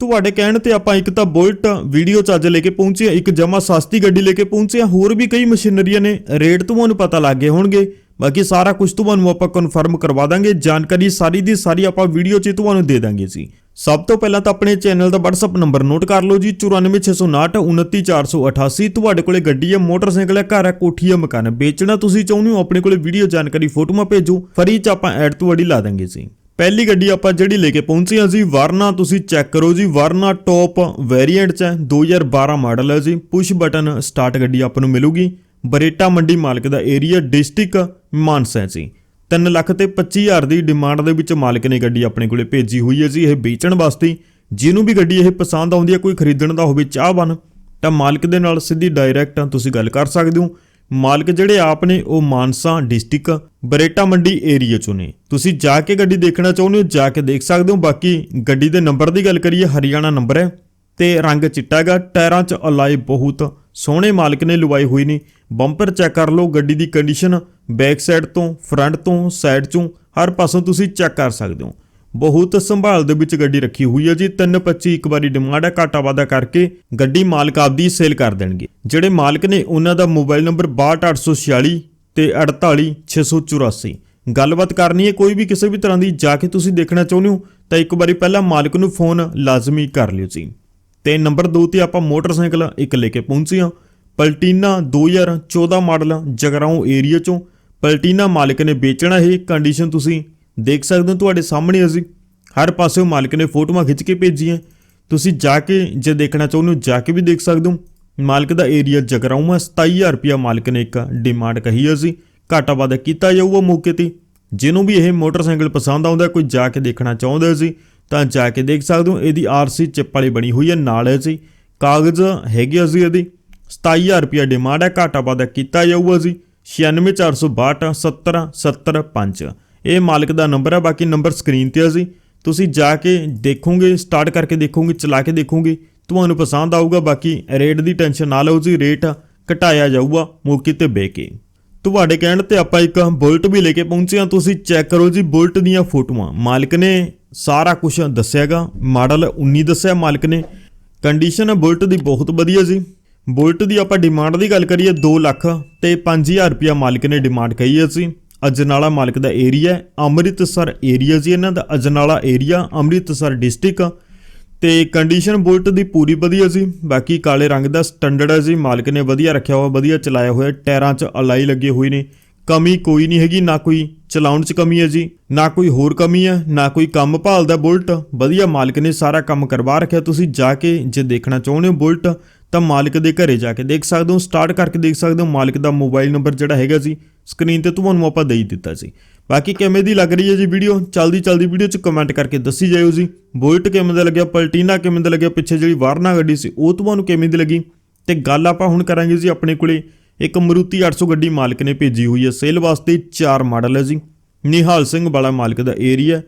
ਤੁਹਾਡੇ ਕਹਿਣ ਤੇ ਆਪਾਂ ਇੱਕ ਤਾਂ ਬੁਲਟ ਵੀਡੀਓ ਚ ਅੱਜ ਲੈ ਕੇ ਪਹੁੰਚੇ ਹਾਂ, ਇੱਕ ਜਮਾ ਸਸਤੀ ਗੱਡੀ ਲੈ ਕੇ ਪਹੁੰਚੇ ਹਾਂ। ਹੋਰ ਵੀ ਕਈ ਮਸ਼ੀਨਰੀਆਂ ਨੇ ਰੇਟ ਤੁਹਾਨੂੰ ਪਤਾ ਲੱਗ ਗਏ ਹੋਣਗੇ। ਬਾਕੀ ਸਾਰਾ ਕੁਝ ਤੁਹਾਨੂੰ ਆਪਾਂ ਕਨਫਰਮ ਕਰਵਾ ਦਾਂਗੇ ਜਾਣਕਾਰੀ ਸਾਰੀ ਦੀ ਸਾਰੀ ਆਪਾਂ ਵੀਡੀਓ 'ਚ ਤੁਹਾਨੂੰ ਦੇ ਦਾਂਗੇ ਜੀ। ਸਭ ਤੋਂ ਪਹਿਲਾਂ ਤਾਂ ਆਪਣੇ ਚੈਨਲ ਦਾ WhatsApp ਨੰਬਰ ਨੋਟ ਕਰ ਲਓ ਜੀ 94659 29488 ਤੁਹਾਡੇ ਕੋਲੇ ਗੱਡੀ ਹੈ ਮੋਟਰਸਾਈਕਲ ਹੈ ਘਰ ਹੈ ਕੋਠੀ ਹੈ ਮਕਾਨ ਹੈ। ਵੇਚਣਾ ਤੁਸੀਂ ਚਾਹੁੰਦੇ ਹੋ ਆਪਣੇ ਕੋਲੇ ਵੀਡੀਓ ਜਾਣਕਾਰੀ ਫੋਟੋਆਂ ਭੇਜੋ ਫਰੀ 'ਚ ਆਪਾਂ ਐਡ ਤੋਂ ਲਾ ਦਾਂਗੇ ਜੀ। ਪਹਿਲੀ ਗੱਡੀ ਆਪਾਂ ਜਿਹੜੀ ਲੈ ਕੇ ਪਹੁੰਚੇ ਹਾਂ ਜੀ, ਵਰਨਾ ਤੁਸੀਂ ਚੈੱਕ ਕਰੋ ਜੀ, ਵਰਨਾ ਟੌਪ ਵੇਰੀਐਂਟ 'ਚ ਹੈ 2012 ਮਾਡਲ ਹੈ ਜੀ। ਪੁਸ਼ ਬਟਨ ਸਟਾਰਟ ਗੱਡੀ ਆਪਾਂ ਨੂੰ ਮਿਲੂਗੀ। ਬਰੇਟਾ ਮੰਡੀ ਮਾਲਕ ਦਾ ਏਰੀਆ ਡਿਸਟ੍ਰਿਕਟ ਮਾਨਸਾ ਜੀ। 3 ਲੱਖ ਤੇ 25000 ਦੀ ਡਿਮਾਂਡ ਦੇ ਵਿੱਚ ਮਾਲਕ ਨੇ ਗੱਡੀ ਆਪਣੇ ਕੋਲੇ ਭੇਜੀ ਹੋਈ ਹੈ ਜੀ, ਇਹ ਵੇਚਣ ਵਾਸਤੇ। ਜਿਹਨੂੰ ਵੀ ਗੱਡੀ ਇਹ ਪਸੰਦ ਆਉਂਦੀ ਹੈ, ਕੋਈ ਖਰੀਦਣ ਦਾ ਹੋਵੇ ਚਾਹਵਾਨ, ਤਾਂ ਮਾਲਕ ਦੇ ਨਾਲ ਸਿੱਧੀ ਡਾਇਰੈਕਟ ਤੁਸੀਂ ਗੱਲ ਕਰ ਸਕਦੇ ਹੋ। ਮਾਲਕ ਜਿਹੜੇ ਆਪ ਨੇ ਉਹ ਮਾਨਸਾ ਡਿਸਟ੍ਰਿਕਟ ਬਰੇਟਾ ਮੰਡੀ ਏਰੀਆ ਚੋਂ ਨੇ। ਤੁਸੀਂ ਜਾ ਕੇ ਗੱਡੀ ਦੇਖਣਾ ਚਾਹੁੰਦੇ ਹੋ, ਜਾ ਕੇ ਦੇਖ ਸਕਦੇ ਹੋ। ਬਾਕੀ ਗੱਡੀ ਦੇ ਨੰਬਰ ਦੀ ਗੱਲ ਕਰੀਏ, ਹਰਿਆਣਾ ਨੰਬਰ ਹੈ ਤੇ ਰੰਗ ਚਿੱਟਾ ਹੈਗਾ। ਟਾਇਰਾਂ 'ਚ ਅਲਾਈ ਬਹੁਤ ਸੋਹਣੇ ਮਾਲਕ ਨੇ ਲਵਾਈ ਹੋਈ ਨੇ। ਬੰਪਰ ਚੈੱਕ ਕਰ ਲਓ, ਗੱਡੀ ਦੀ ਕੰਡੀਸ਼ਨ ਬੈਕ ਸਾਈਡ ਤੋਂ, ਫਰੰਟ ਤੋਂ, ਸਾਈਡ 'ਚੋਂ, ਹਰ ਪਾਸੋਂ ਤੁਸੀਂ ਚੈੱਕ ਕਰ ਸਕਦੇ ਹੋ। ਬਹੁਤ ਸੰਭਾਲ ਦੇ ਵਿੱਚ ਗੱਡੀ ਰੱਖੀ ਹੋਈ ਹੈ ਜੀ। 325 ਇੱਕ ਵਾਰੀ ਡਿਮਾਂਡ ਹੈ, ਘਾਟਾ ਵਾਦਾ ਕਰਕੇ ਗੱਡੀ ਮਾਲਕ ਆਪਦੀ ਸੇਲ ਕਰ ਦੇਣਗੇ। ਜਿਹੜੇ ਮਾਲਕ ਨੇ ਉਹਨਾਂ ਦਾ ਮੋਬਾਈਲ ਨੰਬਰ 62846 ਤੇ 48684 ਗੱਲਬਾਤ ਕਰਨੀ ਹੈ, ਕੋਈ ਵੀ ਕਿਸੇ ਵੀ ਤਰ੍ਹਾਂ ਦੀ, ਜਾ ਕੇ ਤੁਸੀਂ ਦੇਖਣਾ ਚਾਹੁੰਦੇ ਹੋ, ਤਾਂ ਇੱਕ ਵਾਰੀ ਪਹਿਲਾਂ ਮਾਲਕ ਨੂੰ ਫੋਨ ਲਾਜ਼ਮੀ ਕਰ ਲਿਓ ਜੀ। ਤੇ ਨੰਬਰ 2 ਤੇ ਆਪਾਂ ਮੋਟਰਸਾਈਕਲ ਇੱਕ ਲੈ ਕੇ ਪਹੁੰਚੇ ਹਾਂ। ਪਲਟੀਨਾ 2014 ਮਾਡਲ ਜਗਰਾਉਂ ਏਰੀਆ ਚੋਂ ਪਲਟੀਨਾ ਮਾਲਕ ਨੇ ਵੇਚਣਾ ਇਹ ਕੰਡੀਸ਼ਨ ਤੁਸੀਂ ਦੇਖ ਸਕਦੇ ਹੋ ਤੁਹਾਡੇ ਸਾਹਮਣੇ ਅਸੀਂ ਹਰ ਪਾਸੇ ਮਾਲਕ ਨੇ ਫੋਟੋਆਂ ਖਿੱਚ ਕੇ ਭੇਜੀਆਂ। ਤੁਸੀਂ ਜਾ ਕੇ ਜੇ ਦੇਖਣਾ ਚਾਹੁੰਦੇ ਹੋ, ਜਾ ਕੇ ਵੀ ਦੇਖ ਸਕਦੇ ਹੋ। ਮਾਲਕ ਦਾ ਏਰੀਆ ਜਗਰਾਉਂ ਹੈ 27000 ਰੁਪਿਆ ਮਾਲਕ ਨੇ ਇੱਕ ਡਿਮਾਂਡ ਕਹੀ ਹੈ ਅਸੀਂ। ਘਾਟਾ ਵਾਦਾ ਕੀਤਾ ਜਾਊਗਾ ਮੌਕੇ ਤੇ। ਜਿਹਨੂੰ ਵੀ ਇਹ ਮੋਟਰਸਾਈਕਲ ਪਸੰਦ ਆਉਂਦਾ, ਕੋਈ ਜਾ ਕੇ ਦੇਖਣਾ ਚਾਹੁੰਦਾ ਸੀ ਤਾਂ ਜਾ ਕੇ ਦੇਖ ਸਕਦੇ ਹੋ। ਇਹਦੀ ਆਰਸੀ ਚਿੱਪ ਵਾਲੀ ਬਣੀ ਹੋਈ ਹੈ ਨਾਲ ਹੈ ਜੀ ਕਾਗਜ਼ ਹੈਗੇ ਅਸੀਂ ਇਹਦੀ। 27000 ਰੁਪਿਆ ਡਿਮਾਂਡ ਹੈ ਘਾਟਾ ਵਾਦਾ ਕੀਤਾ ਜਾਊਗਾ ਜੀ 96462 70 70 5 ਇਹ ਮਾਲਕ ਦਾ ਨੰਬਰ ਹੈ ਬਾਕੀ ਨੰਬਰ ਸਕਰੀਨ ਤੇ ਆ ਜੀ। ਤੁਸੀਂ ਜਾ ਕੇ ਦੇਖੋਗੇ ਸਟਾਰਟ ਕਰਕੇ ਦੇਖੋਗੇ, ਚਲਾ ਕੇ ਦੇਖੋਗੇ, ਤੁਹਾਨੂੰ ਪਸੰਦ ਆਊਗਾ, ਬਾਕੀ ਰੇਟ ਦੀ ਟੈਨਸ਼ਨ ਨਾ ਲਓ ਜੀ ਰੇਟ ਘਟਾਇਆ ਜਾਊਗਾ ਮੌਕੇ ਤੇ ਬਹਿ ਕੇ। ਤੁਹਾਡੇ ਕਹਿਣ ਤੇ ਆਪਾਂ ਇੱਕ ਬੁਲਟ ਵੀ ਲੈ ਕੇ ਪਹੁੰਚੇ ਹਾਂ, ਤੁਸੀਂ ਚੈੱਕ ਕਰੋ ਜੀ ਬੁਲਟ ਦੀਆਂ ਫੋਟੋਆਂ। ਮਾਲਕ ਨੇ ਸਾਰਾ ਕੁਝ ਦੱਸਿਆਗਾ, ਮਾਡਲ 19 ਦੱਸਿਆ ਮਾਲਕ ਨੇ। ਕੰਡੀਸ਼ਨ ਬੁਲਟ ਦੀ ਬਹੁਤ ਵਧੀਆ ਜੀ। ਬੁਲਟ ਦੀ ਆਪਾਂ ਡਿਮਾਂਡ ਦੀ ਗੱਲ ਕਰੀਏ 2 ਲੱਖ ਤੇ 5000 ਰੁਪਿਆ ਮਾਲਕ ਨੇ ਡਿਮਾਂਡ ਕਹੀ ਹੈ ਸੀ ਅਜਨਾਲਾ ਮਾਲਕ ਦਾ ਏਰੀਆ ਅੰਮ੍ਰਿਤਸਰ ਏਰੀਆ ਜੀ ਇਹਨਾਂ ਦਾ, ਅਜਨਾਲਾ ਏਰੀਆ, ਅੰਮ੍ਰਿਤਸਰ ਡਿਸਟ੍ਰਿਕਟ। ਤੇ ਕੰਡੀਸ਼ਨ ਬੁਲਟ ਦੀ ਪੂਰੀ ਵਧੀਆ ਸੀ ਬਾਕੀ ਕਾਲੇ ਰੰਗ ਦਾ ਸਟੈਂਡਰਡ ਹੈ ਜੀ, ਮਾਲਕ ਨੇ ਵਧੀਆ ਰੱਖਿਆ ਹੋਇਆ, ਵਧੀਆ ਚਲਾਇਆ ਹੋਇਆ, ਟਾਇਰਾਂ 'ਚ ਅਲਾਈ ਲੱਗੇ ਹੋਏ ਨੇ। ਕਮੀ ਕੋਈ ਨਹੀਂ ਹੈਗੀ, ਨਾ ਕੋਈ ਚਲਾਉਣ 'ਚ ਕਮੀ ਹੈ ਜੀ, ਨਾ ਕੋਈ ਹੋਰ ਕਮੀ ਹੈ, ਨਾ ਕੋਈ ਕੰਮ ਭਾਲਦਾ ਬੁਲਟ। ਵਧੀਆ ਮਾਲਕ ਨੇ ਸਾਰਾ ਕੰਮ ਕਰਵਾ ਰੱਖਿਆ, ਤੁਸੀਂ ਜਾ ਕੇ ਜੇ ਦੇਖਣਾ ਚਾਹੁੰਦੇ ਹੋ ਬੁਲਟ ਤਾਂ ਮਾਲਕ ਦੇ ਘਰੇ ਜਾ ਕੇ ਦੇਖ ਸਕਦੇ ਹੋ ਸਟਾਰਟ ਕਰਕੇ ਦੇਖ ਸਕਦੇ ਹੋ, ਮਾਲਕ ਦਾ ਮੋਬਾਈਲ ਨੰਬਰ ਜਿਹੜਾ ਹੈਗਾ ਸੀ ਸਕਰੀਨ ਤੇ ਤੁਹਾਨੂੰ ਆਪਾਂ ਦੇ ਹੀ ਦਿੱਤਾ ਸੀ ਬਾਕੀ ਕਿਵੇਂ ਦੀ ਲੱਗ ਰਹੀ ਹੈ ਜੀ ਵੀਡੀਓ ਚਲਦੀ ਚਲਦੀ ਵੀਡੀਓ 'ਚ ਕਮੈਂਟ ਕਰਕੇ ਦੱਸੀ ਜਾਇਓ ਜੀ। ਬੁਲਟ ਕਿਵੇਂ ਦਾ ਲੱਗਿਆ, ਪਲਟੀਨਾ ਕਿਵੇਂ ਦਾ ਲੱਗਿਆ, ਪਿੱਛੇ ਜਿਹੜੀ ਵਾਰਨਾ ਗੱਡੀ ਸੀ, ਉਹ ਤੁਹਾਨੂੰ ਕਿਵੇਂ ਦੀ ਲੱਗੀ? ਤੇ ਗੱਲ ਆਪਾਂ ਹੁਣ ਕਰਾਂਗੇ ਜੀ ਆਪਣੇ ਕੋਲੇ, ਇੱਕ ਮਰੂਤੀ 800 ਗੱਡੀ ਮਾਲਕ ਨੇ ਭੇਜੀ ਹੋਈ ਹੈ ਸੇਲ ਵਾਸਤੇ ਚਾਰ ਮਾਡਲ ਹੈ ਜੀ। ਨਿਹਾਲ ਸਿੰਘ ਵਾਲਾ ਮਾਲਕ ਦਾ ਏਰੀਆ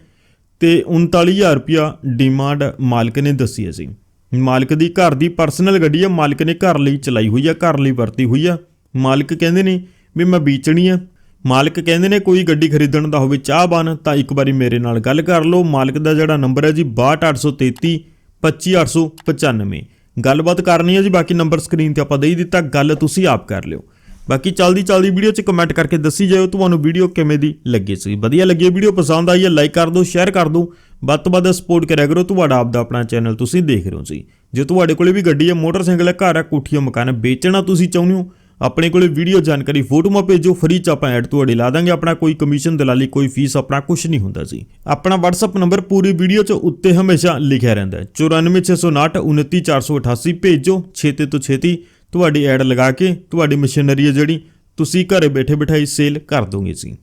ਤੇ 39000 ਰੁਪਿਆ ਡਿਮਾਂਡ ਮਾਲਕ ਨੇ ਦੱਸੀ ਹੈ ਜੀ। ਮਾਲਕ ਦੀ ਘਰ ਦੀ ਪਰਸਨਲ ਗੱਡੀ ਆ, ਮਾਲਕ ਨੇ ਘਰ ਲਈ ਚਲਾਈ ਹੋਈ ਆ, ਘਰ ਲਈ ਵਰਤੀ ਹੋਈ ਆ। ਮਾਲਕ ਕਹਿੰਦੇ ਨੇ ਵੀ ਮੈਂ ਵੇਚਣੀ ਆ। ਮਾਲਕ ਕਹਿੰਦੇ ਨੇ ਕੋਈ ਗੱਡੀ ਖਰੀਦਣ ਦਾ ਹੋਵੇ ਚਾਹਵਾਨ, ਤਾਂ ਇੱਕ ਵਾਰੀ ਮੇਰੇ ਨਾਲ ਗੱਲ ਕਰ ਲਓ। ਮਾਲਕ ਦਾ ਜਿਹੜਾ ਨੰਬਰ ਹੈ ਜੀ 62833 25895 ਗੱਲਬਾਤ ਕਰਨੀ ਹੈ ਜੀ, ਬਾਕੀ ਨੰਬਰ ਸਕਰੀਨ ਤੇ ਆਪਾਂ ਦੇ ਦਿੱਤਾ, ਗੱਲ ਤੁਸੀਂ ਆਪ ਕਰ ਲਿਓ। ਬਾਕੀ ਚਲਦੀ ਚਲਦੀ ਵੀਡੀਓ 'ਚ ਕਮੈਂਟ ਕਰਕੇ ਦੱਸੀ ਜਾਇਓ, ਤੁਹਾਨੂੰ ਵੀਡੀਓ ਕਿਵੇਂ ਦੀ ਲੱਗੀ ਸੀ। ਵਧੀਆ ਲੱਗੀ ਵੀਡੀਓ ਪਸੰਦ ਆਈ ਹੈ ਲਾਈਕ ਕਰ ਦਿਓ ਸ਼ੇਅਰ ਕਰ ਦਿਓ। ਵੱਧ ਤੋਂ ਵੱਧ ਸਪੋਰਟ ਕਰਿਆ ਕਰੋ। ਤੁਹਾਡਾ ਆਪਦਾ ਆਪਣਾ ਚੈਨਲ ਤੁਸੀਂ ਦੇਖ ਰਹੇ ਹੋ ਜੀ। ਜੇ ਤੁਹਾਡੇ ਕੋਲੇ ਵੀ ਗੱਡੀ ਹੈ ਮੋਟਰਸਾਈਕਲ ਹੈ, ਘਰ ਹੈ, ਕੋਠੀ ਹੈ ਮਕਾਨ ਹੈ, ਵੇਚਣਾ ਤੁਸੀਂ ਚਾਹੁੰਦੇ ਹੋ, ਆਪਣੇ ਕੋਲੇ ਵੀਡੀਓ ਜਾਣਕਾਰੀ, ਫੋਟੋਆਂ ਭੇਜੋ ਫ੍ਰੀ ਚ ਆਪਾਂ ਐਡ ਤੁਹਾਡੇ ਲਾ ਦਾਂਗੇ। ਆਪਣਾ ਕੋਈ ਕਮਿਸ਼ਨ ਦਲਾਲੀ, ਕੋਈ ਫੀਸ ਆਪਣਾ ਕੁਝ ਨਹੀਂ ਹੁੰਦਾ ਜੀ। ਆਪਣਾ WhatsApp ਨੰਬਰ ਪੂਰੀ ਵੀਡੀਓ ਚ ਉੱਤੇ ਹਮੇਸ਼ਾ ਲਿਖਿਆ ਰਹਿੰਦਾ ਹੈ। 94659 29488 ਭੇਜੋ। ਛੇਤੀ ਤੋਂ ਛੇਤੀ ਤੁਹਾਡੀ ਐਡ ਲਗਾ ਕੇ ਤੁਹਾਡੀ ਮਸ਼ੀਨਰੀ ਹੈ ਜਿਹੜੀ, ਤੁਸੀਂ ਘਰੇ ਬੈਠੇ ਬਿਠਾਈ ਸੇਲ ਕਰ ਦੋਗੇ ਜੀ।